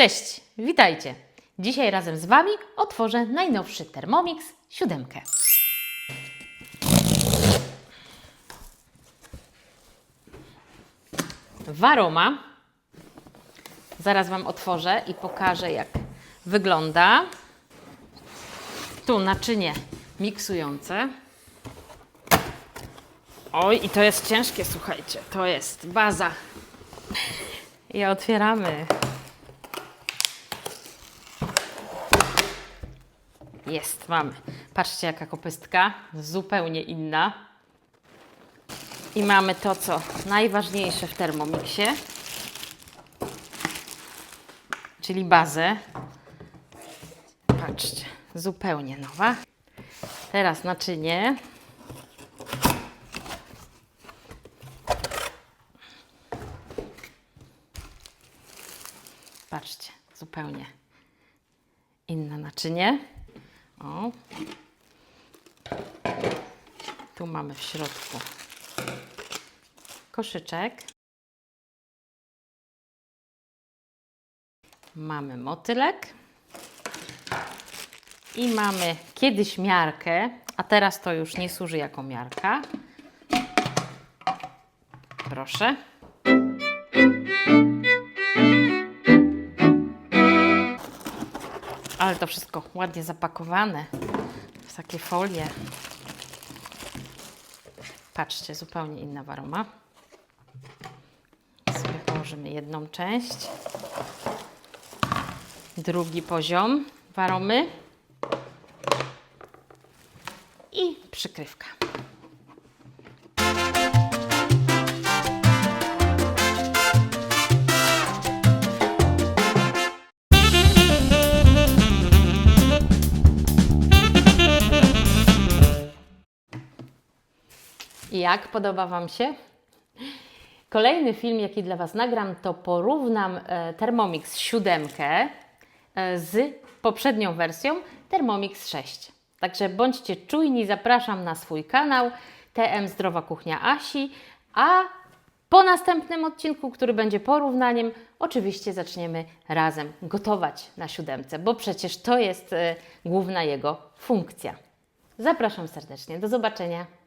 Cześć, witajcie. Dzisiaj razem z Wami otworzę najnowszy Thermomix 7. Waroma. Zaraz Wam otworzę i pokażę, jak wygląda. Tu naczynie miksujące. Oj, i to jest ciężkie, słuchajcie. To jest baza. I otwieramy. Jest, mamy. Patrzcie, jaka kopystka. Zupełnie inna. I mamy to, co najważniejsze w Thermomixie, czyli bazę. Patrzcie, zupełnie nowa. Teraz naczynie. Patrzcie, zupełnie inne naczynie. O. Tu mamy w środku koszyczek. Mamy motylek. I mamy kiedyś miarkę, a teraz to już nie służy jako miarka. Proszę. Ale to wszystko ładnie zapakowane w takie folie. Patrzcie, zupełnie inna waroma. Sobie położymy jedną część. Drugi poziom waromy. I przykrywka. Jak podoba Wam się? Kolejny film, jaki dla Was nagram, to porównam e, Thermomix 7 e, z poprzednią wersją Thermomix 6. Także bądźcie czujni, zapraszam na swój kanał TM Zdrowa Kuchnia Asi, a po następnym odcinku, który będzie porównaniem, oczywiście zaczniemy razem gotować na siódemce, bo przecież to jest e, główna jego funkcja. Zapraszam serdecznie. Do zobaczenia.